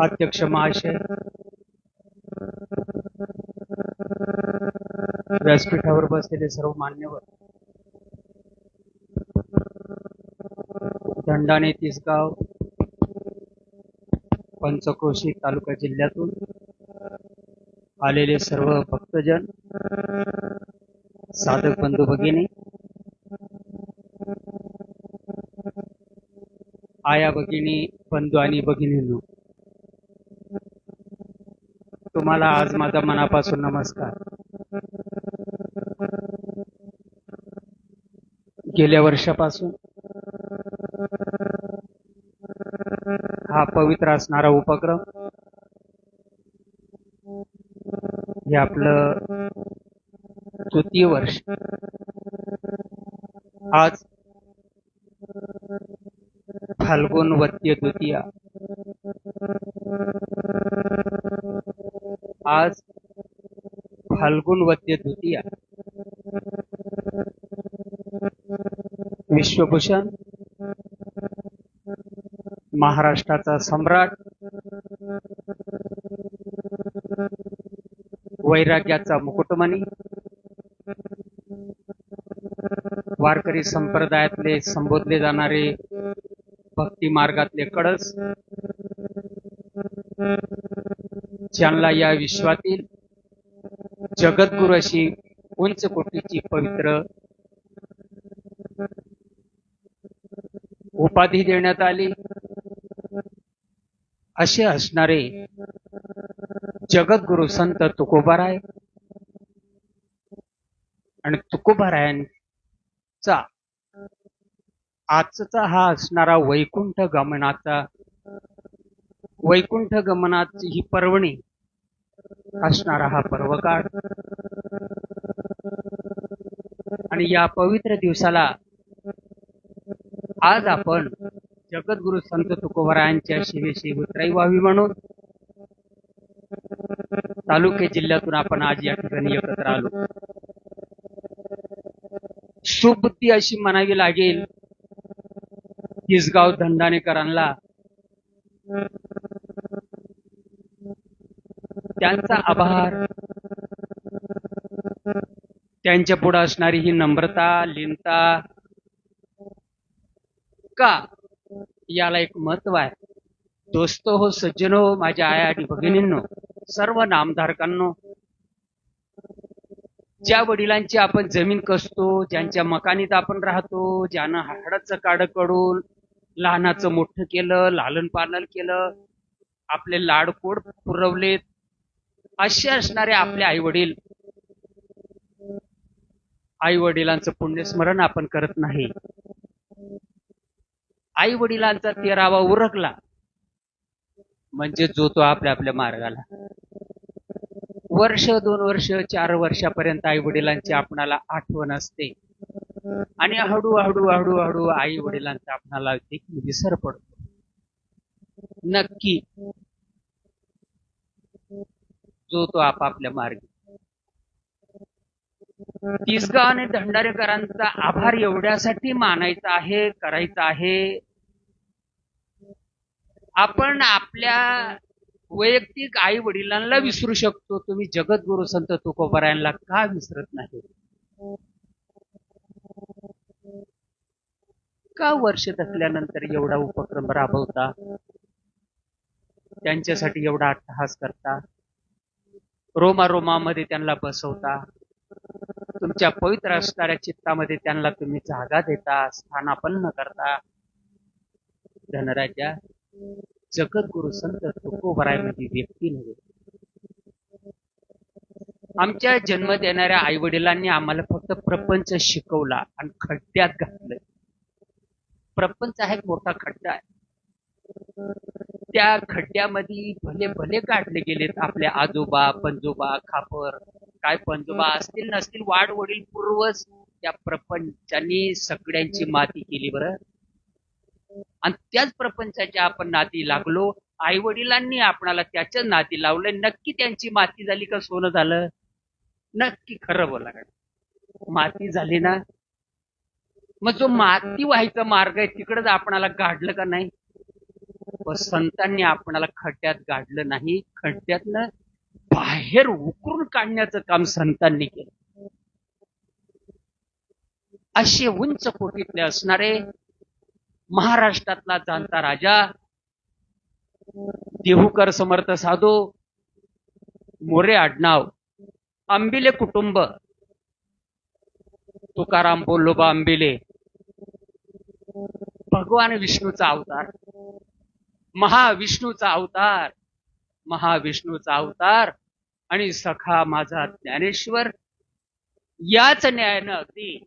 अध्यक्ष महाशय. व्यासपीठावर बसलेले सर्व मान्यवर. दंडाणे तिसगाव पंचक्रोशी तालुका जिल्ह्यातून आलेले सर्व भक्तजन साधक बंधू भगिनी आया भगिनी बंधू आणि भगिनींनो तुम्हाला आज माझा मनापासून नमस्कार. गेल्या वर्षापासून हा पवित्र असणारा उपक्रम हे आपलं तृतीय वर्ष. आज फाल्गुन वत्य द्वितीया आज फाल्गुन वद्य द्वितीया। विश्वभूषण महाराष्ट्राचा सम्राट वैराग्याचा मुकुटमणी वारकरी संप्रदायातले संबोधले जाणारे भक्ती मार्गातले कळस ज्यांना या विश्वातील जगद्गुरु अशी उंच कोटीची पवित्र उपाधी देण्यात आली. असे असणारे जगद्गुरु संत तुकोबाराय आणि तुकोबारायांचा आजचा हा असणारा वैकुंठ गमनाचा वैकुंठ गमनाची ही पर्वणी असणारा हा पर्वकाळ. आणि या पवित्र दिवसाला आज आपण जगद्गुरु संत तुकोबरायांच्या शिवेशी उतराई व्हावी म्हणून तालुके जिल्ह्यातून आपण आज या ठिकाणी एकत्र आलो. सुबुद्धी अशी म्हणावी लागेल तिसगाव धंदानेकरांना त्यांचा आभार. त्यांच्या पुढे असणारी ही नम्रता लिनता का? याला एक महत्त्व आहे. दोस्तो हो सज्जनो हो, माझ्या आया आणि भगिनींनो सर्व नामधारकांनो ज्या वडिलांची आपण जमीन कसतो ज्यांच्या मकानीत आपण राहतो ज्यानं हाडाचं काडकडून लहानाचं मोठं केलं लालन पालन केलं आपले लाडकोड पुरवलेत असे असणारे आपले आई वडील आई वडिलांचं पुण्यस्मरण आपण करत नाही. आई वडिलांचा तेरावा उरकला म्हणजे जो तो आपल्या आपल्या मार्गाला. वर्ष दोन वर्ष चार वर्षापर्यंत आई वडिलांची आपणाला आठवण असते. आणि हळू हळू हळू हळू आई वडिलांचा आपणाला देखील विसर पडतो. नक्की. जो तो आपापल्या मार्ग. तिसगाव आणि दंडारेकरांचा आभार एवढ्यासाठी मानायचा आहे करायचा आहे. आपण आपल्या वैयक्तिक आई वडिलांना विसरू शकतो. तुम्ही जगद्गुरु संत तुकोबरायांना का विसरत नाही? का वर्ष धकल्यानंतर एवढा उपक्रम राबवता? त्यांच्यासाठी एवढा अट्टहास करता? रोमा रोमामध्ये त्यांना बसवता. तुमच्या पवित्र असणाऱ्या चित्तामध्ये त्यांना तुम्ही जागा देता स्थानापन्न करता. धनराजा जगद्गुरु संत तुकोबराय म्हणजे व्यक्ती नव्हे. आमच्या जन्म देणाऱ्या आई वडिलांनी आम्हाला फक्त प्रपंच शिकवला आणि खड्ड्यात घातलं. प्रपंच हा एक मोठा खड्डा आहे. त्या खड्ड्यामध्ये भले भले काढले गेलेत आपले आजोबा पंजोबा खापर काय पंजोबा असतील नसतील वाढ वडील पूर्वज त्या प्रपंचांनी सगळ्यांची माती केली बरं. आणि त्याच प्रपंचाच्या आपण नाती लागलो आई वडिलांनी आपणाला त्याच्या नाती लावलंय नक्की त्यांची माती झाली का सोनं झालं? नक्की खरं बोला माती झाली ना? मग जो माती व्हायचा मार्ग आहे तिकडच आपणाला गाडलं का नाही? व संतांनी आपणाला खड्ड्यात गाडलं नाही खड्ड्यातनं बाहेर उकरून काढण्याचं काम संतांनी केलं. असे उंच कोटीतले असणारे महाराष्ट्रातला जाणता राजा देहूकर समर्थ साधू मोरे आडनाव आंबिले कुटुंब तुकाराम बोलोबा आंबिले भगवान विष्णूचा अवतार. महाविष्णूचा अवतार. महाविष्णूचा अवतार आणि सखा माझा ज्ञानेश्वर. याच न्यायानं अगदी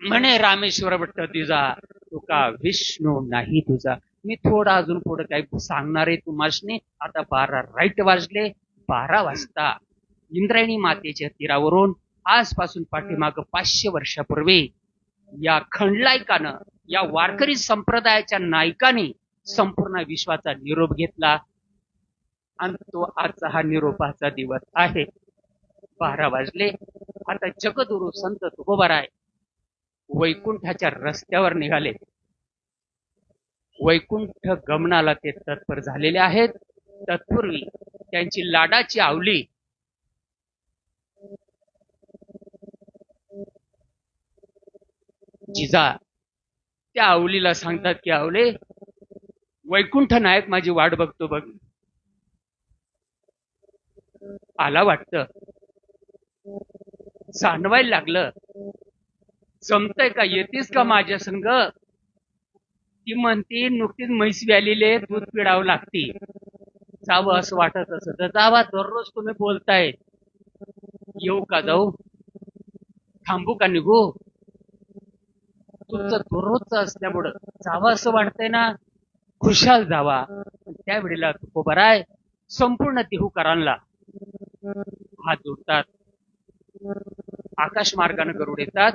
म्हणे रामेश्वर भट्ट तुझा तुका विष्णू नाही तुझा. मी थोडं अजून पुढे काही सांगणार आहे तुम्हाला आता बारा राईट वाजले बारा वाजता इंद्रायणी मातेच्या तीरावरून आजपासून पाठीमाग पाचशे वर्षापूर्वी या खंडलायकानं या वारकरी संप्रदायाच्या नायकाने संपूर्ण विश्वाचा निरोप घेतला. आणि तो आजचा हा निरोपाचा दिवस आहे. बारा वाजले. आता जगदुरु संत तुकोबाराय वैकुंठाच्या रस्त्यावर निघाले. वैकुंठ गमनाला ते तत्पर झालेले आहेत. तत्पूर्वी त्यांची लाडाची आवली. जिजा. त्या आवलीला सांगतात की आवले वैकुंठ नायक माझी वाट बघतो बघ. आला वाटत. सांडवायला लागलं. जमतय का? येतेस का माझ्या संग? ती म्हणती नुकतीच म्हैस व्यालीले दूध पिडावं लागती. जावं असं वाटत असं. तर जावा दररोज तुम्ही बोलताय. येऊ का जाऊ? थांबू का निघू? तुमचं दररोजचं असल्यामुळं. जावं असं वाटतंय ना? खुशाल जावा. त्यावेळेला तुकोबराय संपूर्ण देहूकरांना हात जोडतात. आकाश मार्गाने गरुड येतात.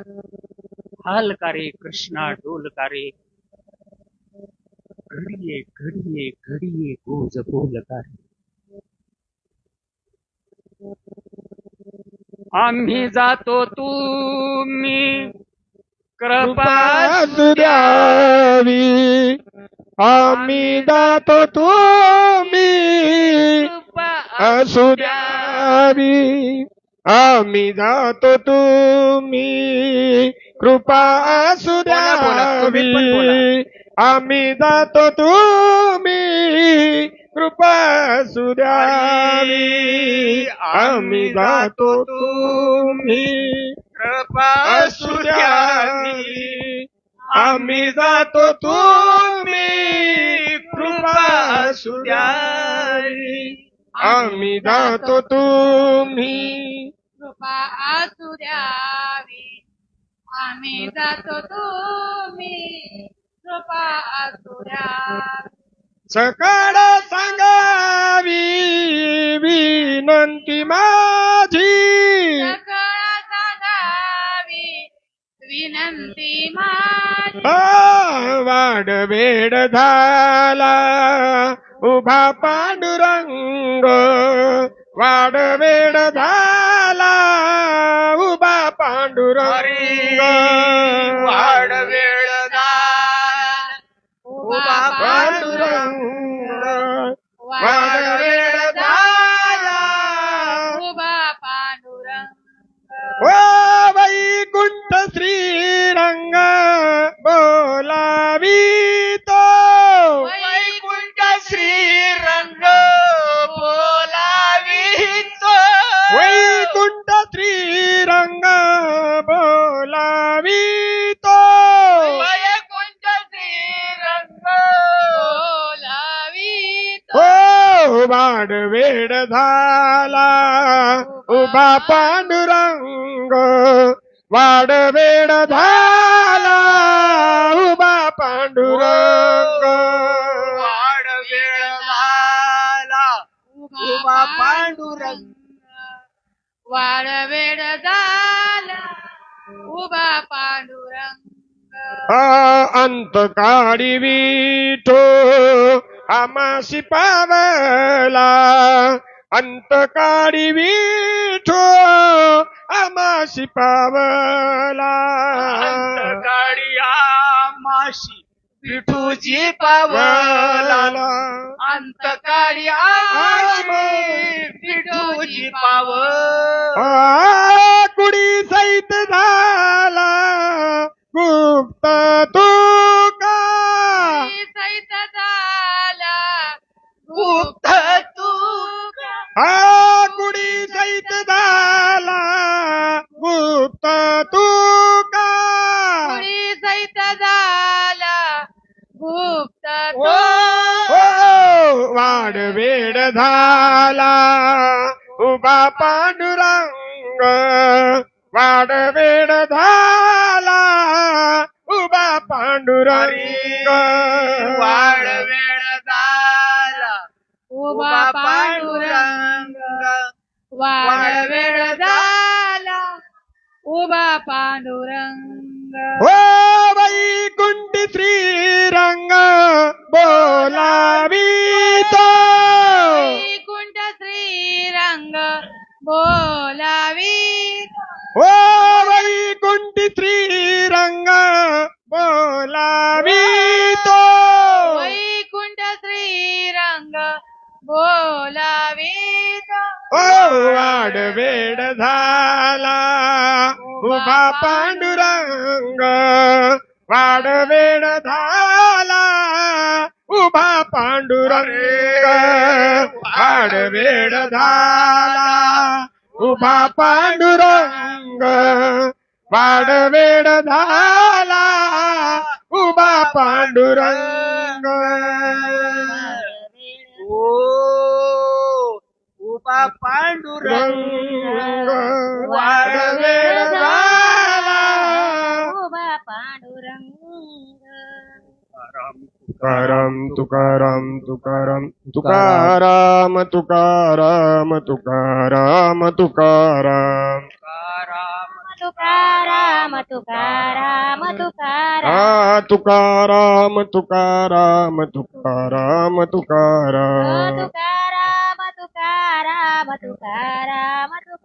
हालकारे कृष्णा डोलकारे घडिये घडिये घडिये गोज बोलकारे आम्ही जातो तुम्ही कृपा द्यावी. आम्ही जातो तुम्ही कृपा असू द्यावी आम्ही जातो तुम्ही कृपा असू. द्यावी आम्ही जातो तुम्ही कृपा असू द्यावी आम्ही जातो तुम्ही कृपा असू द्यावी आम्ही जातो कृपा असू द्यावी आम्ही जातो तुम्ही। कृपा असू द्यावी। आम्ही जातो तुम्ही। कृपा असू द्यावी। सकाळ सांगावी विनंती माझी। सगळा सांगावी विनंती माझी। आ, वाड वेड झाला. उभा पांडुरंग वाड वेड झाला. उभा पांडुरंग वाड वेड उभा पांडुरंग हो वाड वेड झाला. उभा पांडुरंग वाड वेड झाला. उभा पांडुरंग वाड वेड झाला. उभा पांडुरंग वाड वेळ झाला. उभा पांडुरंग. अंत काळी विठो. आमाशी पावला अंत काळी विठो आमाशी पावला काळी आमाशी विठूजी पावला. वला अंतकाळी आश्रय विठूजी पाव आ, कुडी सहित झाला गुप्त झाला उभा पांडुरंग वाड वेड झाला उभा पांडुरंग. वेळ झाला उभा पांडुरंग. वेळ झाला उभा पांडुरंग. हो वैकुंठ श्रीरंग बोलावितो वैकुंठ बोलावी हो बाई कोणती श्रीरंग बोलावी तो. वैकुंठ श्रीरंग बोलावी ओ हो वाडवेड झाला उभा पण ಶೋಭಾ ಪಾಂಡುರಂಗ ಪಾಡಬೇಡದಾಲ ಉಮಾ ಪಾಂಡುರಂಗ ಪಾಡಬೇಡದಾಲ ಉಮಾ ಪಾಂಡುರಂಗ ಓ ಉಮಾ ಪಾಂಡುರಂಗ ಪಾಡಬೇಡದಾಲ पांडुरंग तुकाराम तुकाराम तुकाराम तुकाराम तुकाराम तुकाराम तुकाराम तुकाराम तुकाराम तुकाराम तुकाराम तुकाराम तुकाराम तुकाराम तुकाराम तुकाराम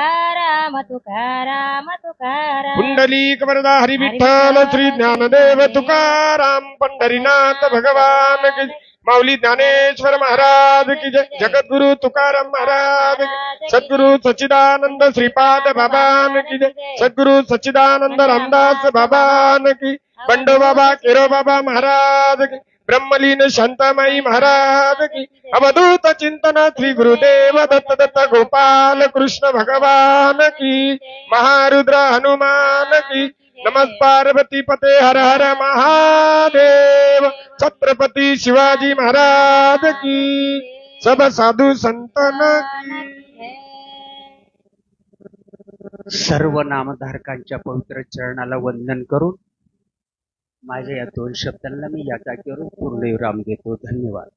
तुकाराम तुकाराम तुकाराम पुंडलीक वरदा हरी विठ्ठल श्री ज्ञानदेव तुकाराम पंढरीनाथ भगवान की. माऊली ज्ञानेश्वर महाराज की जय. जगद्गुरु तुकाराम महाराज सद्गुरु सच्चिदानंद श्रीपाद बाबान की जय. सद्गुरु सच्चिदानंद रामदास बाबान की. बंडो बाबा केरो बाबा महाराज की. ब्रह्मलीन शांतामाई महाराज की अवधूत चिंतन श्री गुरुदेव दत्त दत्त गोपाल कृष्ण भगवान की महारुद्र हनुमान की नमस् पार्वती पते हर हर महादेव छत्रपति शिवाजी महाराज की सब साधु संतन की। सर्व नामधारकांच्या पवित्र चरणाला वंदन करून माझ्या या दोन शब्दांना मी या जागेवरून पूर्णविराम देतो. धन्यवाद.